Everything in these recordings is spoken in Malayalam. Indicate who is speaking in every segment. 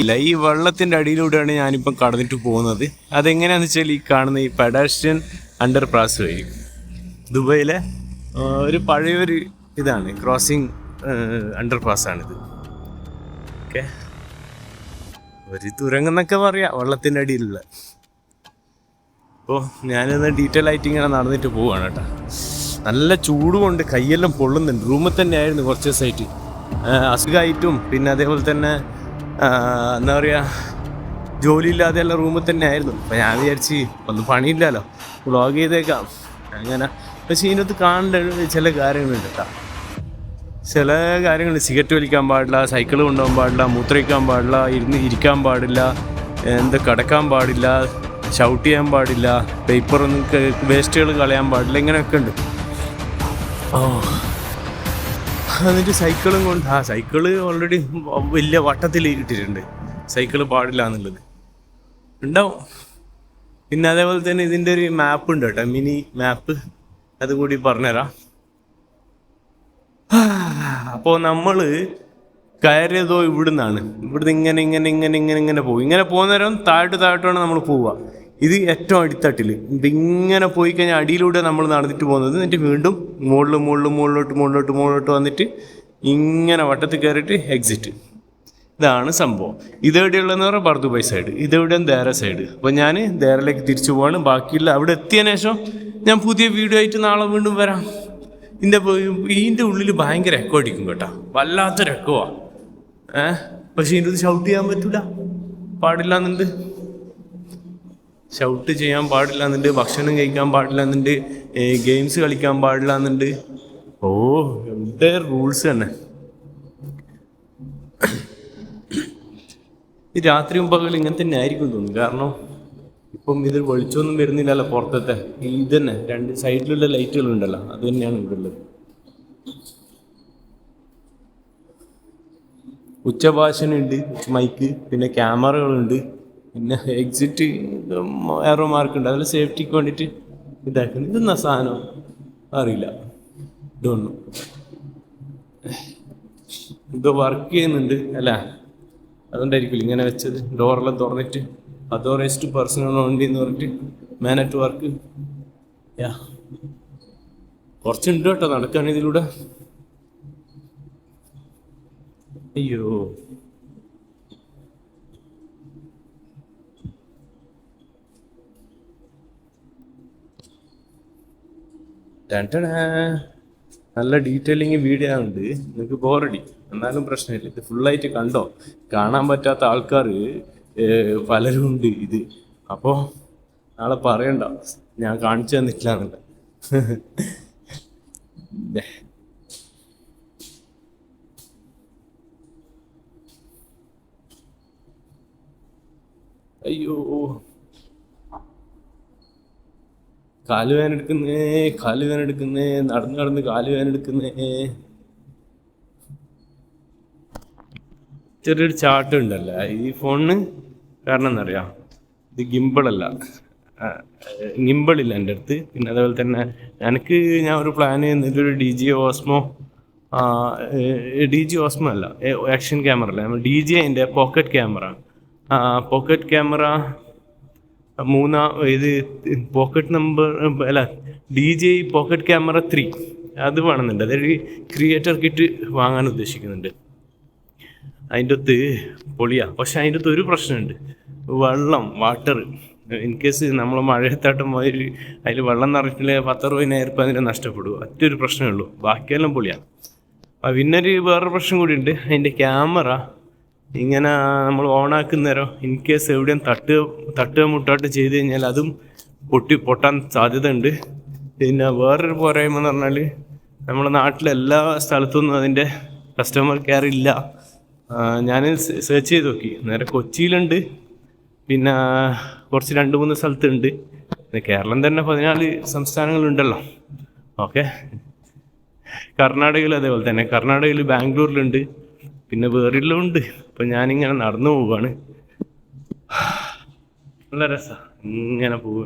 Speaker 1: ഇല്ല ഈ വെള്ളത്തിന്റെ അടിയിലൂടെയാണ് ഞാനിപ്പം കടന്നിട്ട് പോകുന്നത്. അതെങ്ങനെയാന്ന് വെച്ചാൽ ഈ കാണുന്ന ഈ പെഡാസ്ട്രിയൻ അണ്ടർ പാസ് വഴി. ദുബൈയിലെ ഒരു പഴയൊരു ഇതാണ് ക്രോസിങ് അണ്ടർ പാസ് ആണിത്. ഓക്കെ. ഒരു തുരങ്ങെന്നൊക്കെ പറയാം വെള്ളത്തിന്റെ അടിയിലുള്ള. അപ്പോൾ ഞാനിന്ന് ഡീറ്റെയിൽ ആയിട്ട് ഇങ്ങനെ നടന്നിട്ട് പോവാണ് കേട്ടോ. നല്ല ചൂട് കൊണ്ട് കൈയെല്ലാം പൊള്ളുന്നുണ്ട്. റൂമിൽ തന്നെ ആയിരുന്നു കുറച്ച് ദിവസമായിട്ട്. അസുഖമായിട്ടും പിന്നെ അതേപോലെ തന്നെ എന്താ പറയുക ജോലിയില്ലാതെയുള്ള റൂമിൽ തന്നെ ആയിരുന്നു. അപ്പം ഞാൻ വിചാരിച്ച് ഒന്നും പണിയില്ലല്ലോ. വ്ളോഗ് ചെയ്തേക്കാം. അങ്ങനെ. പക്ഷേ ഇതിനകത്ത് കാണേണ്ട ചില കാര്യങ്ങളുണ്ട് കേട്ടോ ചില കാര്യങ്ങൾ സിഗരറ്റ് വലിക്കാൻ പാടില്ല സൈക്കിൾ കൊണ്ടുപോകാൻ പാടില്ല മൂത്രയിക്കാൻ പാടില്ല ഇരുന്ന് ഇരിക്കാൻ പാടില്ല എന്ത് കിടക്കാൻ പാടില്ല ഷൗട്ട് ചെയ്യാൻ പാടില്ല പേപ്പറൊന്നും വേസ്റ്റുകൾ കളയാൻ പാടില്ല ഇങ്ങനെയൊക്കെ ഉണ്ട്. ഓ. എന്നിട്ട് സൈക്കിളും കൊണ്ട് ആ സൈക്കിൾ ഓൾറെഡി വലിയ വട്ടത്തിൽ ഇട്ടിട്ടുണ്ട്. സൈക്കിൾ പാടില്ല എന്നുള്ളത്. ഉണ്ടാവും. പിന്നെ അതേപോലെ തന്നെ ഇതിന്റെ ഒരു മാപ്പ് ഉണ്ട് കേട്ടോ. മിനി മാപ്പ് അതും കൂടി പറഞ്ഞുതരാം. അപ്പോൾ നമ്മൾ കയറിയതോ ഇവിടുന്നാണ്. ഇവിടുന്ന് ഇങ്ങനെ ഇങ്ങനെ ഇങ്ങനെ ഇങ്ങനെ ഇങ്ങനെ പോകും ഇങ്ങനെ പോകുന്നേരം താഴോട്ട് താഴോട്ടാണ് നമ്മൾ പോവുക. ഇത് ഏറ്റവും അടിത്തട്ടിൽ ഇതിങ്ങനെ പോയി കഴിഞ്ഞാൽ അടിയിലൂടെ നമ്മൾ നടന്നിട്ട് പോകുന്നത് എന്നിട്ട് വീണ്ടും മുകളിൽ മുകളിൽ മുകളിലോട്ട് മുകളിലോട്ട് മുകളിലോട്ട് വന്നിട്ട് ഇങ്ങനെ വട്ടത്തിൽ കയറിയിട്ട് എക്സിറ്റ് ഇതാണ് സംഭവം. ഇതെവിടെയുള്ളതെന്ന് പറഞ്ഞാൽ ബർദുബൈ സൈഡ് ഇതെവിടെയാണ് ദേര സൈഡ് അപ്പോൾ ഞാൻ ദേരയിലേക്ക് തിരിച്ചു പോവാണ്. ബാക്കിയുള്ള അവിടെ എത്തിയതിന് ശേഷം ഞാൻ പുതിയ വീഡിയോ ആയിട്ട് നാളെ വീണ്ടും വരാം. ഇതിന്റെ ഇതിന്റെ ഉള്ളിൽ ഭയങ്കര എക്കോ അടിക്കും കേട്ടോ. വല്ലാത്തൊരു എക്കോവാ ഏഹ് പക്ഷേ ഇതിന്റെ ഷൗട്ട് ചെയ്യാൻ പറ്റൂല. പാടില്ല എന്നുണ്ട് ഷൗട്ട് ചെയ്യാൻ പാടില്ല എന്നുണ്ട് ഭക്ഷണം കഴിക്കാൻ പാടില്ല എന്നുണ്ട് ഗെയിംസ് കളിക്കാൻ പാടില്ല എന്നുണ്ട്. ഓ എന്തേ റൂൾസ് തന്നെ. ഈ രാത്രിയും പകലും ഇങ്ങനെ തന്നെ ആയിരിക്കും തോന്നുന്നു. കാരണം ഇപ്പം ഇതിൽ വെളിച്ചൊന്നും വരുന്നില്ലല്ലോ പുറത്തത്തെ ഇത് തന്നെ രണ്ട് സൈഡിലുള്ള ലൈറ്റുകൾ ഉണ്ടല്ലോ അത് തന്നെയാണ് ഇവിടെ ഉള്ളത്. ഉച്ചഭാഷണുണ്ട് മൈക്ക് പിന്നെ ക്യാമറകളുണ്ട് പിന്നെ എക്സിറ്റ് ഏറോ മാർക്ക് ഉണ്ട്. അതിൽ സേഫ്റ്റിക്ക് വേണ്ടിയിട്ട് ഇതാക്കുന്നു. ഇതെന്നാ സാധനം? അറിയില്ല. ഇതൊന്നും ഇത് വർക്ക് ചെയ്യുന്നുണ്ട് അല്ല? അതുകൊണ്ടായിരിക്കില്ല ഇങ്ങനെ വെച്ചത്? ഡോറെല്ലാം തുറന്നിട്ട് അതോറൈസ്ഡ് പേഴ്സണൽ വണ്ടി എന്ന് പറഞ്ഞിട്ട് മാൻ അറ്റ് വർക്ക് യാ. കുറച്ചുണ്ട് കേട്ടോ നടക്കാൻ ഇതിലൂടെ. അയ്യോ. നല്ല ഡീറ്റെയിലിങ് വീഡിയോ ഉണ്ട്. നിങ്ങൾക്ക് ബോറടി എന്നാലും പ്രശ്നമില്ല. ഇത് ഫുള്ളായിട്ട് കണ്ടോ? കാണാൻ പറ്റാത്ത ആൾക്കാർ പലരും ഉണ്ട് ഇത്. അപ്പോൾ നാളെ പറയണ്ട. ഞാൻ കാണിച്ചു തന്നിട്ടില്ല അയ്യോ. കാൽ വേദന എടുക്കുന്നേ കാൽ വേദന എടുക്കുന്നേ നടന്ന് നടന്ന് കാൽ വേദന എടുക്കുന്നേ. ചെറിയൊരു ചാട്ടം ഉണ്ടല്ലോ? ഈ ഫോണിന് കാരണം എന്നറിയാം? ഇത് ഗിമ്പിളല്ല. ഗിമ്പിളില്ല എന്റെ അടുത്ത്. പിന്നെ അതേപോലെ തന്നെ എനിക്ക് ഞാൻ ഒരു പ്ലാൻ ഒരു D G Osmo D G Osmo അല്ല ആക്ഷൻ ക്യാമറ അല്ല. ഡി ജി അതിന്റെ പോക്കറ്റ് ക്യാമറ പോക്കറ്റ് ക്യാമറ മൂന്നാ ഇത് പോക്കറ്റ് നമ്പർ അല്ല D J pocket camera three അത് വേണമെന്നുണ്ട്. അതായത് ക്രിയേറ്റർ കിറ്റ് വാങ്ങാൻ ഉദ്ദേശിക്കുന്നുണ്ട്. അതിന്റെ അകത്ത് പൊളിയാ. പക്ഷെ അതിന്റെ അകത്ത് ഒരു പ്രശ്നമുണ്ട്. വെള്ളം വാട്ടർ ഇൻ കേസ് നമ്മൾ മഴയത്താട്ടം പോയി അതിൽ വെള്ളം നിറച്ചില്ല പത്തറുപതിനായിരം രൂപ അതിനെ നഷ്ടപ്പെടും. ഒറ്റൊരു പ്രശ്നമേ ഉള്ളൂ. ബാക്കിയെല്ലാം പൊളിയാണ്. ഒരു വേറൊരു പ്രശ്നം കൂടി ഉണ്ട്. അതിന്റെ ക്യാമറ ഇങ്ങനെ നമ്മൾ ഓണാക്കുന്നേരം ഇൻ കേസ് എവിടെയും തട്ട് തട്ടുക മുട്ടാട്ട് ചെയ്ത് കഴിഞ്ഞാൽ അതും പൊട്ടി പൊട്ടാൻ സാധ്യത ഉണ്ട് പിന്നെ വേറൊരു പോരായ്മ എന്ന് പറഞ്ഞാൽ നമ്മുടെ നാട്ടിലെ എല്ലാ സ്ഥലത്തൊന്നും അതിന്റെ കസ്റ്റമർ കെയർ ഇല്ല. ഞാൻ സെർച്ച് ചെയ്ത് നോക്കി. നേരെ കൊച്ചിയിലുണ്ട്. പിന്നെ കുറച്ച് രണ്ട് മൂന്ന് സ്ഥലത്തുണ്ട്. കേരളം തന്നെ പതിനാല് സംസ്ഥാനങ്ങളുണ്ടല്ലോ. ഓക്കെ. കർണാടകയിൽ അതേപോലെ തന്നെ. കർണാടകയിൽ ബാംഗ്ലൂരിലുണ്ട്. പിന്നെ വേറെല്ലാം ഉണ്ട് അപ്പം ഞാനിങ്ങനെ നടന്നു പോവാണ്. നല്ല രസമാണ് ഇങ്ങനെ പോവുക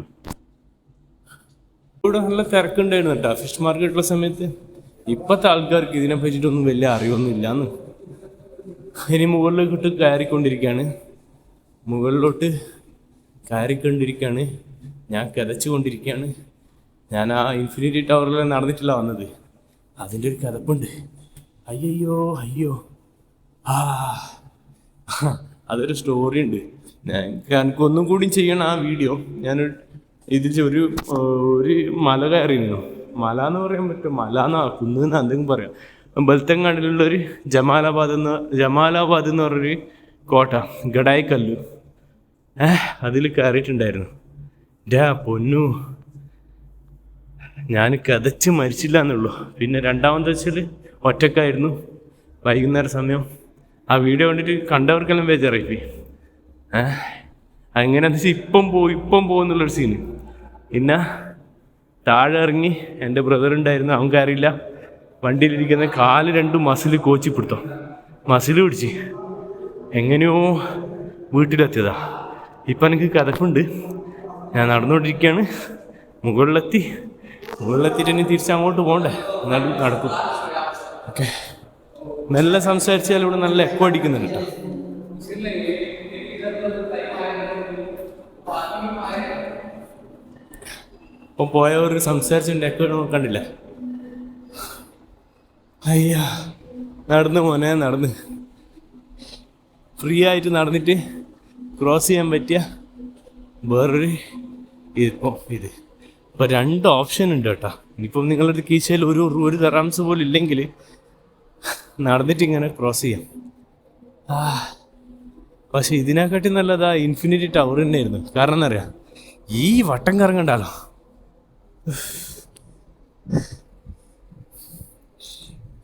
Speaker 1: നല്ല തിരക്കുണ്ടായിരുന്നു കേട്ടോ. ഫിഷ് മാർക്കറ്റുള്ള സമയത്ത് ഇപ്പോഴത്തെ ആൾക്കാർക്ക് ഇതിനെ പറ്റിയിട്ടൊന്നും വലിയ അറിവൊന്നും ഇല്ലാന്ന് ഇനി മുകളിലോട്ട് കയറിക്കൊണ്ടിരിക്കുകയാണ് മുകളിലോട്ട് കയറിക്കൊണ്ടിരിക്കുകയാണ് ഞാൻ കിതച്ചുകൊണ്ടിരിക്കുകയാണ് ഞാൻ ആ ഇൻഫിനിറ്റി ടവറിൽ നടന്നിട്ടില്ല വന്നത്. അതിന്റെ ഒരു കിതപ്പുണ്ട് അയ്യോ അയ്യോ. ആ. അതൊരു സ്റ്റോറി ഉണ്ട്. എനിക്കൊന്നും കൂടി ചെയ്യണം ആ വീഡിയോ ഞാൻ ഇതിൽ ഒരു ഒരു മല കയറിയിരുന്നു. മല എന്ന് പറയാൻ പറ്റും. മല എന്നാ കുന്ന് എന്തെങ്കിലും പറയാം. ബൽത്തങ്ങാടിലുള്ള ഒരു ജമാലാബാദ് എന്ന ജമാലാബാദ് എന്ന് പറഞ്ഞൊരു കോട്ട ഗഡായിക്കല്ല്. ഏഹ് അതിൽ കയറിയിട്ടുണ്ടായിരുന്നു. ഡാ പൊന്നു. ഞാൻ കഥച്ച് മരിച്ചില്ല എന്നുള്ളൂ. പിന്നെ രണ്ടാമത്തെ വെച്ചാൽ ഒറ്റക്കായിരുന്നു. വൈകുന്നേര സമയം. ആ വീഡിയോ കണ്ടിട്ട് കണ്ടവർക്കെല്ലാം ബേജാറായിപ്പോയി. ഏഹ് എന്താ ഇപ്പം പോകും ഇപ്പം പോകുന്നുള്ളൊരു സീന് പിന്നെ താഴെ ഇറങ്ങി എന്റെ ബ്രദർ ഉണ്ടായിരുന്നു അവൻ കയറിയില്ല. വണ്ടിയിലിരിക്കുന്ന കാൽ രണ്ടും മസിൽ കോച്ചി പിടുത്തോ. മസിൽ പിടിച്ച്. എങ്ങനെയോ വീട്ടിലെത്തിയതാ. ഇപ്പം എനിക്ക് കഥക്കുണ്ട് ഞാൻ നടന്നുകൊണ്ടിരിക്കുകയാണ്. മുകളിലെത്തി. മുകളിലെത്തിയിട്ട് ഇനി തിരിച്ച് അങ്ങോട്ട് പോകണ്ടേ? എന്നാലും നടക്കും. ഓക്കെ. മെല്ലെ സംസാരിച്ചാൽ ഇവിടെ നല്ല എക്കോ അടിക്കുന്നുണ്ട് ഇപ്പം പോയവർ സംസാരിച്ചിട്ടുണ്ട് എക്കോ കണ്ടില്ല? അയ്യാ നടന്ന് മോനെ നടന്ന്. ഫ്രീ ആയിട്ട് നടന്നിട്ട് ക്രോസ് ചെയ്യാൻ പറ്റിയ വേറൊരു ഇതിപ്പോൾ ഇത്. ഇപ്പോൾ രണ്ട് ഓപ്ഷൻ ഉണ്ട് കേട്ടോ. ഇനിയിപ്പം നിങ്ങളുടെ കീശയിൽ ഒരു ഒരു തെറാംസ് പോലും ഇല്ലെങ്കിൽ നടന്നിട്ട് ഇങ്ങനെ ക്രോസ് ചെയ്യാം. ആ പക്ഷെ ഇതിനെക്കാട്ടി നല്ലതാ ഇൻഫിനിറ്റി ടവർ തന്നെയായിരുന്നു. കാരണം എന്താ അറിയാം? ഈ വട്ടം കറങ്ങണ്ടാലോ?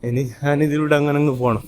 Speaker 1: ഇനി ഞാനിതിലൂടെ അങ്ങനെ അങ്ങ് പോകണം